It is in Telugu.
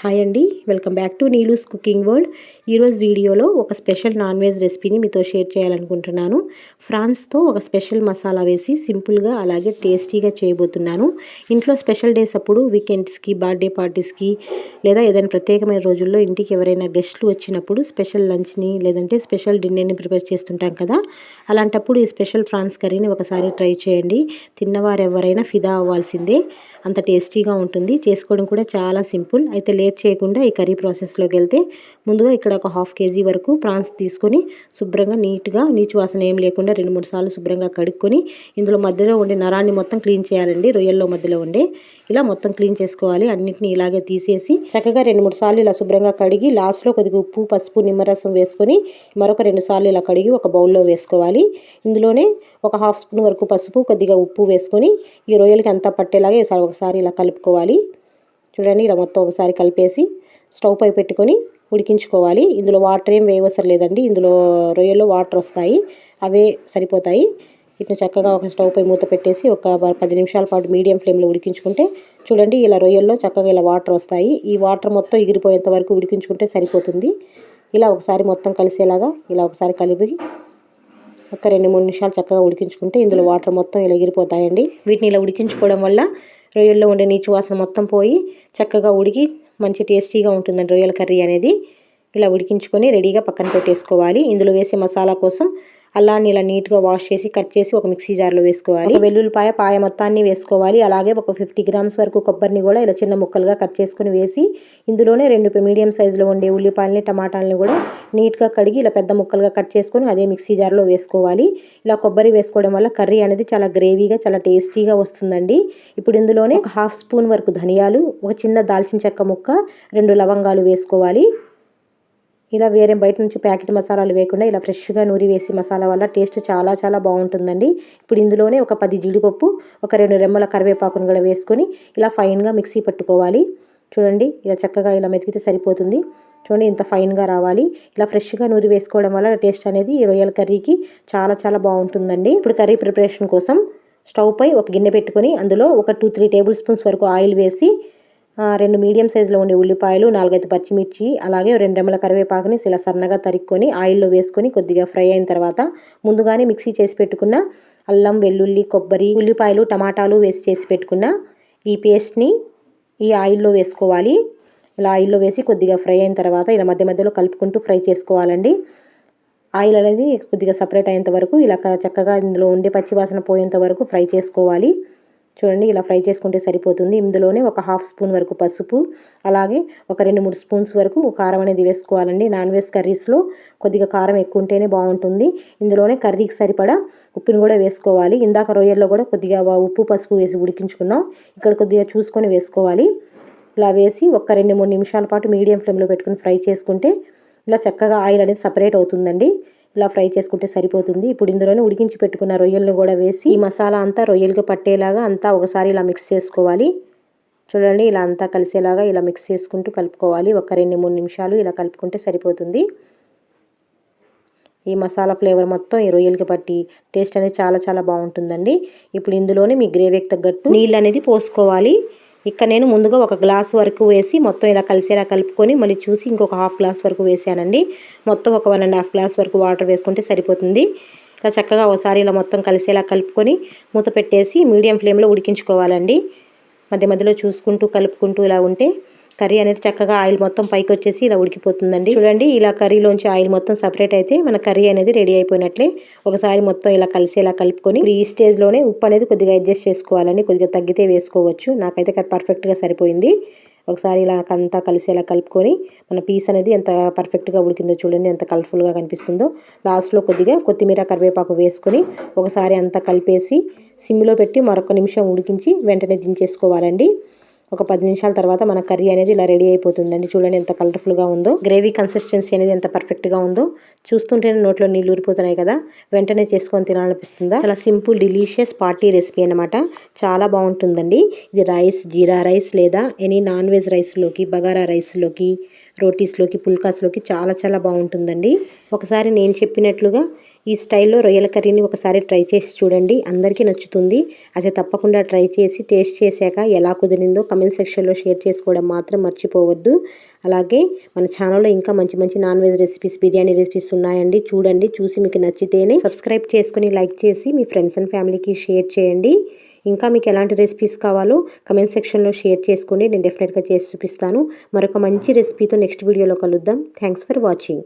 హాయ్ అండి welcome back to Neelu's cooking world ఈరోజు వీడియోలో ఒక స్పెషల్ నాన్ వెజ్ రెసిపీని మీతో షేర్ చేయాలనుకుంటున్నాను. ఫ్రాన్స్తో ఒక స్పెషల్ మసాలా వేసి సింపుల్గా అలాగే టేస్టీగా చేయబోతున్నాను. ఇంట్లో స్పెషల్ డేస్ అప్పుడు వీకెండ్స్కి బర్త్డే పార్టీస్కి లేదా ఏదైనా ప్రత్యేకమైన రోజుల్లో ఇంటికి ఎవరైనా గెస్ట్లు వచ్చినప్పుడు స్పెషల్ లంచ్ని లేదంటే స్పెషల్ డిన్నర్ని ప్రిపేర్ చేస్తుంటాం కదా. అలాంటప్పుడు ఈ స్పెషల్ ఫ్రాన్స్ కర్రీని ఒకసారి ట్రై చేయండి. తిన్నవారు ఎవరైనా ఫిదా అవ్వాల్సిందే. అంత టేస్టీగా ఉంటుంది. చేసుకోవడం కూడా చాలా సింపుల్ అయితే లేట్ చేయకుండా ఈ కర్రీ ప్రాసెస్లోకి వెళ్తే ముందుగా ఇక్కడ ఒక హాఫ్ కేజీ వరకు ప్రాన్స్ తీసుకొని శుభ్రంగా నీట్గా నీచు వాసన ఏం లేకుండా రెండు మూడు సార్లు శుభ్రంగా కడుక్కొని ఇందులో మధ్యలో ఉండే నరాన్ని మొత్తం క్లీన్ చేయాలండి రొయ్యల్లో మధ్యలో ఉండే. ఇలా మొత్తం క్లీన్ చేసుకోవాలి అన్నిటిని ఇలాగే తీసేసి చక్కగా రెండు మూడు సార్లు ఇలా శుభ్రంగా కడిగి లాస్ట్లో కొద్దిగా ఉప్పు పసుపు నిమ్మరసం వేసుకొని మరొక రెండు సార్లు ఇలా కడిగి ఒక బౌల్లో వేసుకోవాలి. ఇందులోనే ఒక హాఫ్ స్పూన్ వరకు పసుపు కొద్దిగా ఉప్పు వేసుకొని ఈ రొయ్యలకి అంతా పట్టేలాగా ఒకసారి ఇలా కలుపుకోవాలి. చూడండి ఇలా మొత్తం ఒకసారి కలిపేసి స్టవ్ పై పెట్టుకొని ఉడికించుకోవాలి. ఇందులో వాటర్ ఏం వేయవసరం లేదండి. ఇందులో రొయ్యల్లో వాటర్ వస్తాయి. అవే సరిపోతాయి. ఇట్లా చక్కగా ఒక స్టవ్ పై మూత పెట్టేసి ఒక పది నిమిషాల పాటు మీడియం ఫ్లేమ్లో ఉడికించుకుంటే చూడండి ఇలా రొయ్యల్లో చక్కగా ఇలా వాటర్ వస్తాయి. ఈ వాటర్ మొత్తం ఎగిరిపోయేంత వరకు ఉడికించుకుంటే సరిపోతుంది. ఇలా ఒకసారి మొత్తం కలిసేలాగా ఇలా ఒకసారి కలిపి ఒక రెండు మూడు నిమిషాలు చక్కగా ఉడికించుకుంటే ఇందులో వాటర్ మొత్తం ఇలా ఎగిరిపోతాయండి. వీటిని ఇలా ఉడికించుకోవడం వల్ల రొయ్యల్లో ఉండే నీచు వాసన మొత్తం పోయి చక్కగా ఉడికి మంచి టేస్టీగా ఉంటుందండి రొయ్యల కర్రీ అనేది. ఇలా ఉడికించుకొని రెడీగా పక్కన పెట్టేసుకోవాలి. ఇందులో వేసే మసాలా కోసం అల్లాన్ని ఇలా నీట్గా వాష్ చేసి కట్ చేసి ఒక మిక్సీ జార్లో వేసుకోవాలి. వెల్లుల్లిపాయ పాయ మొత్తాన్ని వేసుకోవాలి. అలాగే ఒక ఫిఫ్టీ గ్రామ్స్ వరకు కొబ్బరిని కూడా ఇలా చిన్న ముక్కలుగా కట్ చేసుకుని వేసి ఇందులోనే రెండు మీడియం సైజులో ఉండే ఉల్లిపాయలని టమాటాలని కూడా నీట్గా కడిగి ఇలా పెద్ద ముక్కలుగా కట్ చేసుకొని అదే మిక్సీ జార్లో వేసుకోవాలి. ఇలా కొబ్బరి వేసుకోవడం వల్ల కర్రీ అనేది చాలా గ్రేవీగా చాలా టేస్టీగా వస్తుందండి. ఇప్పుడు ఇందులోనే ఒక హాఫ్ స్పూన్ వరకు ధనియాలు ఒక చిన్న దాల్చిన చెక్క ముక్క రెండు లవంగాలు వేసుకోవాలి. ఇలా వేరే బయట నుంచి ప్యాకెట్ మసాలాలు వేయకుండా ఇలా ఫ్రెష్గా నూరి వేసి మసాలా వల్ల టేస్ట్ చాలా చాలా బాగుంటుందండి. ఇప్పుడు ఇందులోనే ఒక పది జీడిపప్పు ఒక రెండు రెమ్మల కరివేపాకును కూడా వేసుకొని ఇలా ఫైన్గా మిక్సీ పట్టుకోవాలి. చూడండి ఇలా చక్కగా ఇలా మెతికితే సరిపోతుంది. చూడండి ఇంత ఫైన్గా రావాలి. ఇలా ఫ్రెష్గా నూరి వేసుకోవడం వల్ల టేస్ట్ అనేది ఈ రొయ్యల కర్రీకి చాలా చాలా బాగుంటుందండి. ఇప్పుడు కర్రీ ప్రిపరేషన్ కోసం స్టవ్ పై ఒక గిన్నె పెట్టుకొని అందులో ఒక టూ త్రీ టేబుల్ స్పూన్స్ వరకు ఆయిల్ వేసి రెండు మీడియం సైజులో ఉండే ఉల్లిపాయలు నాలుగైదు పచ్చిమిర్చి అలాగే రెండు రెమ్మల కరివేపాకుని ఇలా సన్నగా తరుక్కొని ఆయిల్లో వేసుకొని కొద్దిగా ఫ్రై అయిన తర్వాత ముందుగానే మిక్సీ చేసి పెట్టుకున్న అల్లం వెల్లుల్లి కొబ్బరి ఉల్లిపాయలు టమాటాలు వేసి చేసి పెట్టుకున్న ఈ పేస్ట్ని ఈ ఆయిల్లో వేసుకోవాలి. ఇలా ఆయిల్లో వేసి కొద్దిగా ఫ్రై అయిన తర్వాత ఇలా మధ్య మధ్యలో కలుపుకుంటూ ఫ్రై చేసుకోవాలండి. ఆయిల్ అనేది కొద్దిగా సపరేట్ అయ్యేంత వరకు ఇలా చక్కగా ఇందులో ఉండే పచ్చివాసన పోయేంత వరకు ఫ్రై చేసుకోవాలి. చూడండి ఇలా ఫ్రై చేసుకుంటే సరిపోతుంది. ఇందులోనే ఒక హాఫ్ స్పూన్ వరకు పసుపు అలాగే ఒక రెండు మూడు స్పూన్స్ వరకు కారం అనేది వేసుకోవాలండి. నాన్ వెజ్ కర్రీస్లో కొద్దిగా కారం ఎక్కువ ఉంటేనే బాగుంటుంది. ఇందులోనే కర్రీకి సరిపడా ఉప్పుని కూడా వేసుకోవాలి. ఇందాక రొయ్యల్లో కూడా కొద్దిగా ఉప్పు పసుపు వేసి ఉడికించుకున్నాం. ఇక్కడ కొద్దిగా చూసుకొని వేసుకోవాలి. ఇలా వేసి ఒక రెండు మూడు నిమిషాల పాటు మీడియం ఫ్లేమ్లో పెట్టుకుని ఫ్రై చేసుకుంటే ఇలా చక్కగా ఆయిల్ అనేది సపరేట్ అవుతుందండి. ఇలా ఫ్రై చేసుకుంటే సరిపోతుంది. ఇప్పుడు ఇందులోనే ఉడికించి పెట్టుకున్న రొయ్యలను కూడా వేసి ఈ మసాలా అంతా రొయ్యలకి పట్టేలాగా అంతా ఒకసారి ఇలా మిక్స్ చేసుకోవాలి. చూడండి ఇలా అంతా కలిసేలాగా ఇలా మిక్స్ చేసుకుంటూ కలుపుకోవాలి. ఒక రెండు మూడు నిమిషాలు ఇలా కలుపుకుంటే సరిపోతుంది. ఈ మసాలా ఫ్లేవర్ మొత్తం ఈ రొయ్యలకి పట్టి టేస్ట్ అనేది చాలా చాలా బాగుంటుందండి. ఇప్పుడు ఇందులోనే మీ గ్రేవీకి తగ్గట్టు నీళ్ళు అనేది పోసుకోవాలి. ఇక్కడ నేను ముందుగా ఒక గ్లాస్ వరకు వేసి మొత్తం ఇలా కలిసేలా కలుపుకొని మళ్ళీ చూసి ఇంకొక హాఫ్ గ్లాస్ వరకు వేసానండి. మొత్తం ఒక వన్ అండ్ హాఫ్ గ్లాస్ వరకు వాటర్ వేసుకుంటే సరిపోతుంది. ఇలా చక్కగా ఒకసారి ఇలా మొత్తం కలిసేలా కలుపుకొని మూత పెట్టేసి మీడియం ఫ్లేమ్లో ఉడికించుకోవాలండి. మధ్య మధ్యలో చూసుకుంటూ కలుపుకుంటూ ఇలా ఉంటే కర్రీ అనేది చక్కగా ఆయిల్ మొత్తం పైకి వచ్చేసి ఇలా ఉడికిపోతుందండి. చూడండి ఇలా కర్రీలోంచి ఆయిల్ మొత్తం సపరేట్ అయితే మన కర్రీ అనేది రెడీ అయిపోయినట్లే. ఒకసారి మొత్తం ఇలా కలిసేలా కలుపుకొని ఈ స్టేజ్లోనే ఉప్పు అనేది కొద్దిగా అడ్జస్ట్ చేసుకోవాలండి. కొద్దిగా తగ్గితే వేసుకోవచ్చు. నాకైతే పర్ఫెక్ట్గా సరిపోయింది. ఒకసారి ఇలా అంతా కలిసేలా కలుపుకొని మన పీస్ అనేది ఎంత పర్ఫెక్ట్గా ఉడికిందో చూడండి ఎంత కలర్ఫుల్గా కనిపిస్తుందో. లాస్ట్లో కొద్దిగా కొత్తిమీర కరివేపాకు వేసుకొని ఒకసారి అంతా కలిపేసి సిమ్లో పెట్టి మరొక నిమిషం ఉడికించి వెంటనే దించేసుకోవాలండి. ఒక పది నిమిషాల తర్వాత మన కర్రీ అనేది ఇలా రెడీ అయిపోతుందండి. చూడండి ఎంత కలర్ఫుల్గా ఉందో. గ్రేవీ కన్సిస్టెన్సీ అనేది ఎంత పర్ఫెక్ట్గా ఉందో. చూస్తుంటేనే నోట్లో నీళ్ళు ఊరిపోతున్నాయి కదా. వెంటనే చేసుకొని తినాలనిపిస్తుందా? చాలా సింపుల్ డిలీషియస్ పార్టీ రెసిపీ అనమాట చాలా బాగుంటుందండి. ఇది రైస్ జీరా రైస్ లేదా ఎనీ నాన్ వెజ్ రైస్లోకి బగారా రైస్లోకి రోటీస్లోకి పుల్కాస్లోకి చాలా చాలా బాగుంటుందండి. ఒకసారి నేను చెప్పినట్లుగా ఈ స్టైల్లో రొయ్యల కర్రీని ఒకసారి ట్రై చేసి చూడండి. అందరికీ నచ్చుతుంది. అయితే తప్పకుండా ట్రై చేసి టేస్ట్ చేశాక ఎలా కుదిరిందో కమెంట్ సెక్షన్లో షేర్ చేసుకోవడం మాత్రం మర్చిపోవద్దు. అలాగే మన ఛానల్లో ఇంకా మంచి మంచి non veg recipes biryani recipes ఉన్నాయండి. చూడండి చూసి మీకు నచ్చితేనే సబ్స్క్రైబ్ చేసుకుని లైక్ చేసి మీ ఫ్రెండ్స్ అండ్ ఫ్యామిలీకి షేర్ చేయండి. ఇంకా మీకు ఎలాంటి రెసిపీస్ కావాలో కమెంట్ సెక్షన్లో షేర్ చేసుకోండి. నేను డెఫినెట్గా చేసి చూపిస్తాను. మరొక మంచి రెసిపీతో నెక్స్ట్ వీడియోలో కలుద్దాం. Thanks for watching.